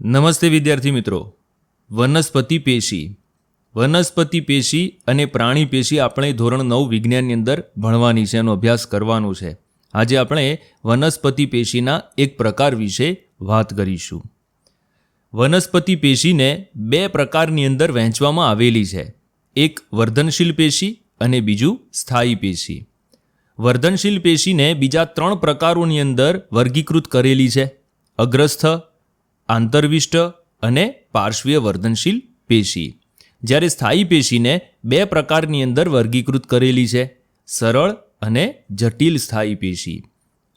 નમસ્તે વિદ્યાર્થી મિત્રો. વનસ્પતિ પેશી. વનસ્પતિ પેશી અને પ્રાણી પેશી આપણે ધોરણ નવ વિજ્ઞાનની અંદર ભણવાની છે એનો અભ્યાસ કરવાનો છે. આજે આપણે વનસ્પતિ પેશીના એક પ્રકાર વિશે વાત કરીશું. વનસ્પતિ પેશીને બે પ્રકારની અંદર વહેંચવામાં આવેલી છે. એક વર્ધનશીલ પેશી અને બીજું સ્થાયી પેશી. વર્ધનશીલ પેશીને બીજા ત્રણ પ્રકારોની અંદર વર્ગીકૃત કરેલી છે. અગ્રસ્થ આંતરવિષ્ટ અને પાર્શ્વીય વર્ધનશીલ પેશી. જ્યારે સ્થાયી પેશીને બે પ્રકારની અંદર વર્ગીકૃત કરેલી છે, સરળ અને જટિલ સ્થાયી પેશી.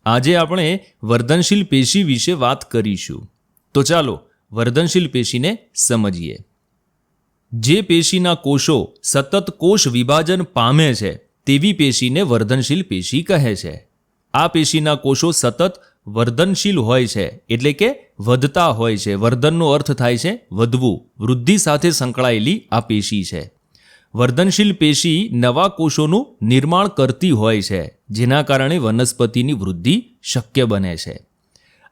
આજે આપણે વર્ધનશીલ પેશી વિશે વાત કરીશું. તો ચાલો વર્ધનશીલ પેશીને સમજીએ. જે પેશીના કોષો સતત કોષ વિભાજન પામે છે, તેવી પેશીને વર્ધનશીલ પેશી કહે છે. આ પેશીના કોષો સતત વર્ધનશીલ હોય છે, એટલે કે વધતા હોય છે. વર્ધનનો અર્થ થાય છે વધવું. વૃદ્ધિ સાથે સંકળાયેલી આ પેશી છે. વર્ધનશીલ પેશી નવા કોષોનું નિર્માણ કરતી હોય છે, જેના કારણે વનસ્પતિની વૃદ્ધિ શક્ય બને છે.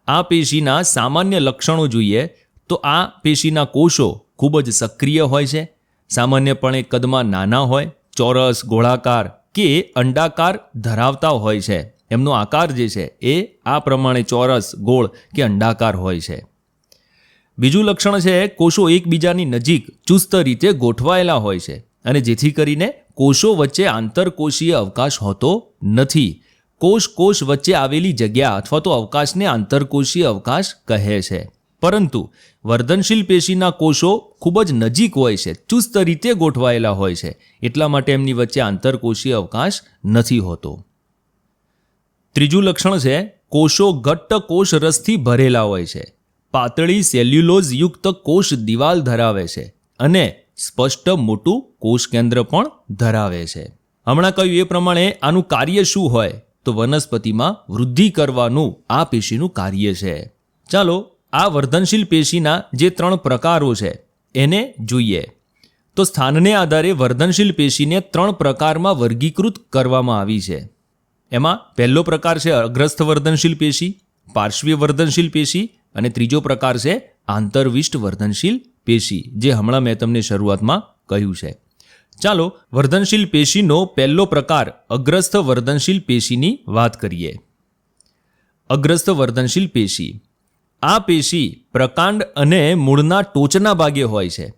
આ પેશીના સામાન્ય લક્ષણો જોઈએ તો આ પેશીના કોષો ખૂબ જ સક્રિય હોય છે. સામાન્યપણે કદમાં નાના હોય, ચોરસ, ગોળાકાર કે અંડાકાર ધરાવતા હોય છે. એમનો આકાર જે છે એ આ પ્રમાણે ચોરસ, ગોળ કે અંડાકાર હોય છે. બીજું લક્ષણ છે કોષો એકબીજાની નજીક ચુસ્ત રીતે ગોઠવાયેલા હોય છે અને જેથી કરીને કોષો વચ્ચે આંતરકોષીય અવકાશ હોતો નથી. કોષ કોષ વચ્ચે આવેલી જગ્યા અથવા તો અવકાશને આંતરકોષીય અવકાશ કહે છે. પરંતુ વર્ધનશીલ પેશીના કોષો ખૂબ જ નજીક હોય છે, ચુસ્ત રીતે ગોઠવાયેલા હોય છે, એટલા માટે એમની વચ્ચે આંતરકોષીય અવકાશ નથી હોતો. ત્રીજું લક્ષણ છે, કોષો ઘટ્ટ કોષ રસથી ભરેલા હોય છે. પાતળી સેલ્યુલોઝ યુક્ત કોષ દિવાલ ધરાવે છે અને સ્પષ્ટ મોટું કોષ કેન્દ્ર પણ ધરાવે છે. હમણાં કહ્યું એ પ્રમાણે આનું કાર્ય શું હોય તો વનસ્પતિમાં વૃદ્ધિ કરવાનું આ પેશીનું કાર્ય છે. ચાલો, આ વર્ધનશીલ પેશીના જે ત્રણ પ્રકારો છે, એને જોઈએ. તો સ્થાનને આધારે વર્ધનશીલ પેશીને ત્રણ પ્રકારમાં વર્ગીકૃત કરવામાં આવી છે. એમાં પહેલો પ્રકાર છે અગ્રસ્થ વર્ધનશીલ પેશી પાર્શ્વીય વર્ધનશીલ પેશી અને ત્રીજો પ્રકાર છે આંતરવિષ્ટ વર્ધનશીલ પેશી, જે હમણાં મેં તમને શરૂઆતમાં કહ્યું છે. ચાલો વર્ધનશીલ પેશીનો પહેલો પ્રકાર અગ્રસ્થ વર્ધનશીલ પેશીની વાત કરીએ. અગ્રસ્થ વર્ધનશીલ પેશી. આ પેશી પ્રકાંડ અને મૂળના ટોચના ભાગે હોય છે.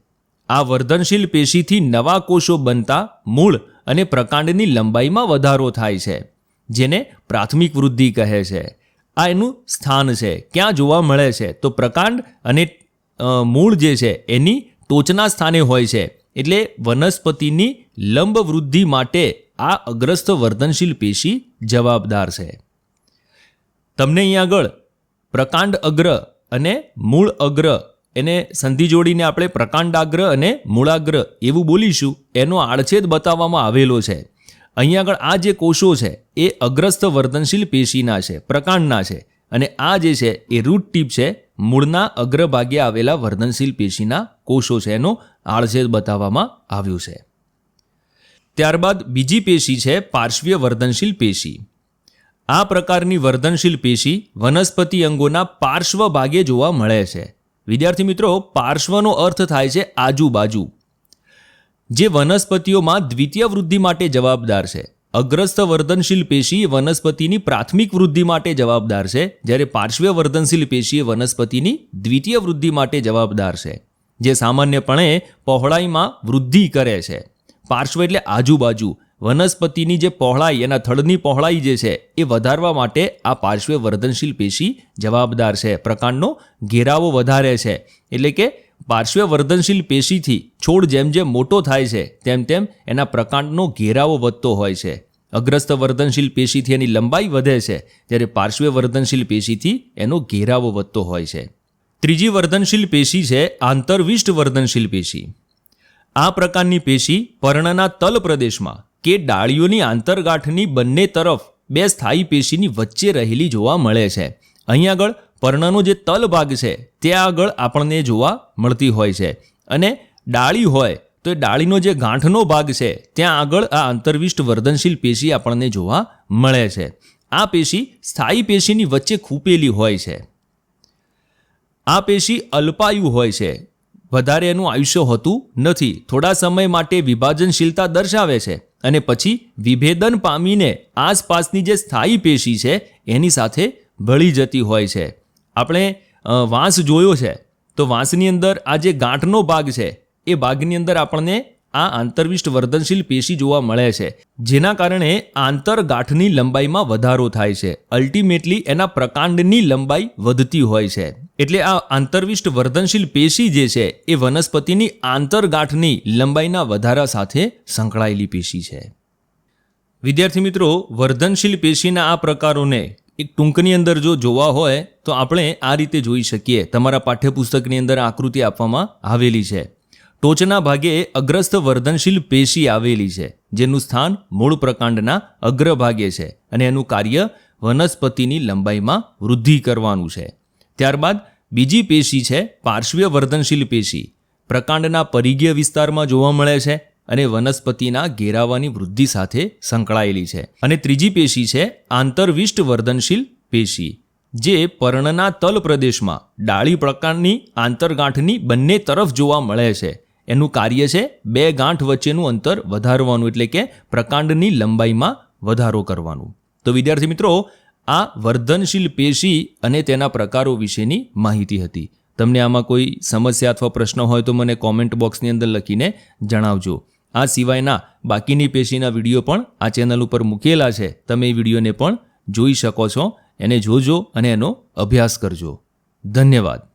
આ વર્ધનશીલ પેશીથી નવા કોષો બનતા મૂળ અને પ્રકાંડની લંબાઈમાં વધારો થાય છે. જેને પ્રાથમિક વૃદ્ધિ કહે છે. આ એનું સ્થાન છે. ક્યાં જોવા મળે છે? તો પ્રકાંડ અને મૂળ જે છે, એની ટોચના સ્થાને હોય છે. એટલે વનસ્પતિની લંબ વૃદ્ધિ માટે આ અગ્રસ્થ વર્ધનશીલ પેશી જવાબદાર છે. તમને અહીં આગળ પ્રકાંડ અગ્ર અને મૂળ અગ્ર એને સંધિ જોડીને આપણે પ્રકાંડાગ્ર અને મૂળાગ્ર એવું બોલીશું. એનો આડછેદ બતાવવામાં આવેલો છે. અહીં આગળ આ જે કોષો છે, એ અગ્રસ્થ વર્ધનશીલ પેશીના છે, પ્રકાંડના છે અને આ જે છે, એ રૂટ ટીપ છે, મૂળના અગ્રભાગે આવેલા વર્ધનશીલ પેશીના કોષો છે, એનો આડછેદ બતાવવામાં આવ્યું છે. ત્યારબાદ બીજી પેશી છે, પાર્શ્વીય વર્ધનશીલ પેશી. આ પ્રકારની વર્ધનશીલ પેશી વનસ્પતિ અંગોના પાર્શ્વ ભાગે જોવા મળે છે. વિદ્યાર્થી મિત્રો, પાર્શ્વનો અર્થ થાય છે આજુબાજુ. જે વનસ્પતિઓમાં દ્વિતીય વૃદ્ધિ માટે જવાબદાર છે. અગ્રસ્થ વર્ધનશીલ પેશી વનસ્પતિની પ્રાથમિક વૃદ્ધિ માટે જવાબદાર છે, જ્યારે પાર્શ્વીય વર્ધનશીલ પેશી વનસ્પતિની દ્વિતીય વૃદ્ધિ માટે જવાબદાર છે, જે સામાન્યપણે પહોળાઈમાં વૃદ્ધિ કરે છે. પાર્શ્વ એટલે આજુબાજુ, વનસ્પતિની જે પહોળાઈ એના થડની પહોળાઈ જે છે, એ વધારવા માટે આ પાર્શ્વીય વર્ધનશીલ પેશી જવાબદાર છે. પ્રકાંડનો ઘેરાવો વધારે છે, એટલે કે પાર્શ્વીય વર્ધનશીલ પેશીથી છોડ જેમ જેમ મોટો થાય છે, તેમ તેમ એના પ્રકાંડનો ઘેરાવો વધતો હોય છે. અગ્રસ્ત વર્ધનશીલ પેશીથી એની લંબાઈ વધે છે જ્યારે પાર્શ્વે વર્ધનશીલ પેશીથી એનો ઘેરાવો વધતો હોય છે. ત્રીજી વર્ધનશીલ પેશી છે આંતરવિષ્ટ વર્ધનશીલ પેશી. આ પ્રકારની પેશી પર્ણના તલ પ્રદેશમાં કે ડાળીઓની આંતરગાંઠની બંને તરફ બે સ્થાયી પેશીની વચ્ચે રહેલી જોવા મળે છે. અહીં આગળ પર્ણનો જે તલ ભાગ છે ત્યાં આગળ આપણને જોવા મળતી હોય છે. અને ડાળી હોય, તો એ ડાળીનો જે ગાંઠનો ભાગ છે, ત્યાં આગળ આ આંતરવિષ્ટ વર્ધનશીલ પેશી આપણને જોવા મળે છે. આ પેશી સ્થાયી પેશીની વચ્ચે ખૂપેલી હોય છે. આ પેશી અલ્પાયુ હોય છે. વધારે એનું આયુષ્ય હોતું નથી. થોડા સમય માટે વિભાજનશીલતા દર્શાવે છે. અને પછી વિભેદન પામીને આસપાસની જે સ્થાયી પેશી છે, એની સાથે ભળી જતી હોય છે. આપણે વાંસ જોયો છે, તો વાંસની અંદર આ જે ગાંઠનો ભાગ છે, એ ભાગની અંદર આપણને આ આંતરવિષ્ટ વર્ધનશીલ પેશી જોવા મળે છે, જેના કારણે આંતરગાંઠની લંબાઈમાં વધારો થાય છે. અલ્ટિમેટલી એના પ્રકાંડની લંબાઈ વધતી હોય છે. એટલે આ આંતરવિષ્ટ વર્ધનશીલ પેશી જે છે, એ વનસ્પતિની આંતરગાંઠની લંબાઈના વધારા સાથે સંકળાયેલી પેશી છે. વિદ્યાર્થી મિત્રો, વર્ધનશીલ પેશીના આ પ્રકારોને એક ટૂંકની અંદર જો જોવા હોય, તો આપણે આ રીતે જોઈ શકીએ. તમારા પાઠ્યપુસ્તકની અંદર આકૃતિ આપવામાં આવેલી છે. ટોચના ભાગે અગ્રસ્થ વર્ધનશીલ પેશી આવેલી છે, જેનું સ્થાન મૂળ પ્રકાંડના અગ્રભાગે છે અને એનું કાર્ય વનસ્પતિની લંબાઈમાં વૃદ્ધિ કરવાનું છે. ત્યારબાદ બીજી પેશી છે પાર્શ્વીય વર્ધનશીલ પેશી. પ્રકાંડના પરિઘીય વિસ્તારમાં જોવા મળે છે અને વનસ્પતિના ઘેરાવાની વૃદ્ધિ સાથે સંકળાયેલી છે. અને ત્રીજી પેશી છે આંતરવિષ્ટ વર્ધનશીલ પેશી, જે પર્ણના તલ પ્રદેશમાં ડાળી પ્રકારની આંતરગાંઠની બંને તરફ જોવા મળે છે. એનું કાર્ય છે બે ગાંઠ વચ્ચેનું અંતર વધારવાનું, એટલે કે પ્રકાંડની લંબાઈમાં વધારો કરવાનું. તો વિદ્યાર્થી મિત્રો, આ વર્ધનશીલ પેશી અને તેના પ્રકારો વિશેની માહિતી હતી. તમને આમાં કોઈ સમસ્યા અથવા પ્રશ્ન હોય તો મને કોમેન્ટ બોક્સની અંદર લખીને જણાવજો. આ સિવાયના બાકીની પેશીના વીડિયો પણ આ ચેનલ ઉપર મૂકેલા છે. તમે એ વિડીયોને પણ જોઈ શકો છો. એને જોજો અને એનો અભ્યાસ કરજો. ધન્યવાદ.